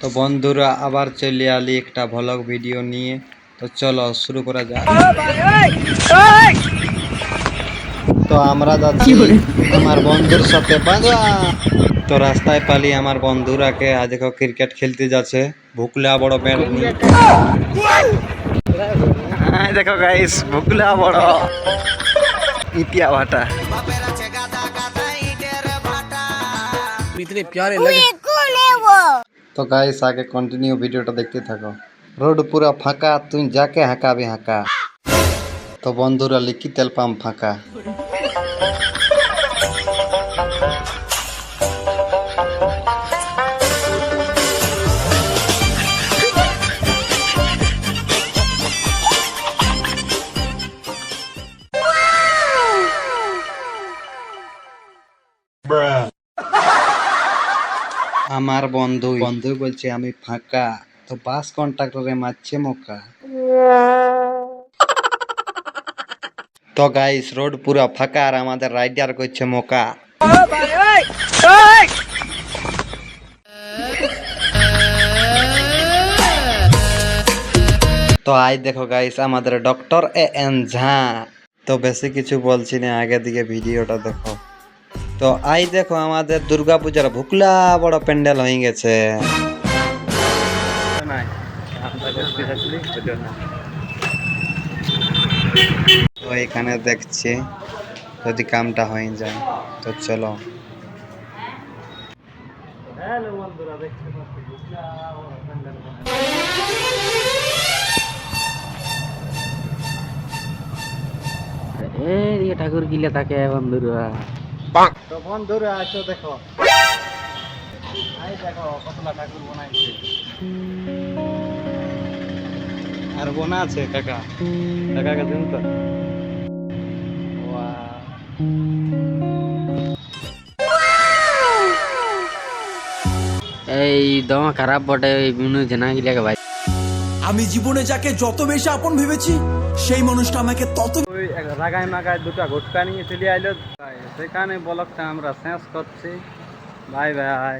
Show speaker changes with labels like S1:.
S1: তো বন্ধুরা আবার চলে আলি একটা ভ্লগ ভিডিও নিয়ে তো চলো শুরু করা যাক তো আমরা যাচ্ছি আমার বন্ধুর সাথে বাজা তো রাস্তায় পালি আমার বন্ধুরাকে আজ দেখো ক্রিকেট খেলতে যাচ্ছে ভুকলা বড় ব্যাট নিয়ে হ্যাঁ, দেখো গাইস ভুকলা বড় ইতিয়া ভাটা
S2: इतने प्यारे लगे
S1: তো গাইস আগে কন্টিনিউ ভিডিওটা দেখতে থাকো। রোড পুরো ফাঁকা তুই যাকে হাঁকাবি হাঁকা। তো বন্ধুরা, লিখি তেল পাম্প ফাঁকা। আমার বন্ধু বন্ধু বলছে, আমি ফাঁকা, তো বাস কন্ট্রাক্টরে মারছে মোকা তো গাইস রোড পুরো ফাঁকা আর আমাদের রাইডার করছে মোকা তো আই দেখো গাইস আমাদের ডক্টর এ এন ঝা তো বেশি কিছু বলছি না, আগে দিকে ভিডিওটা দেখো। তো আই দেখো আমাদের দুর্গা পূজার ভুকলা বড় প্যান্ডেল হয়ে গেছে। তো এখানে দেখছি যদি কামটা হয়ে যায় তো চলো।
S2: এই ঠাকুর গিলে থাকে বন্ধুরা।
S1: তো বন্ধুরা আসো দেখো। দেখো কতলা ঠাকুর বানাইছে। আর বোনা আছে কাকা। কাকাকে দিন তো।
S2: এই দমা খারাপ বটে এই বিনু জানা গিলাকে ভাই
S3: আমি জীবনে যাকে যত বেশি আপন ভেবেছি সেই মানুষটা আমাকে তত
S1: রাগায় মাগায় দুটো ঘুটকা নিয়ে চলে আইলো। সেখানে বলকটা আমরা শেষ করছি। Bye bye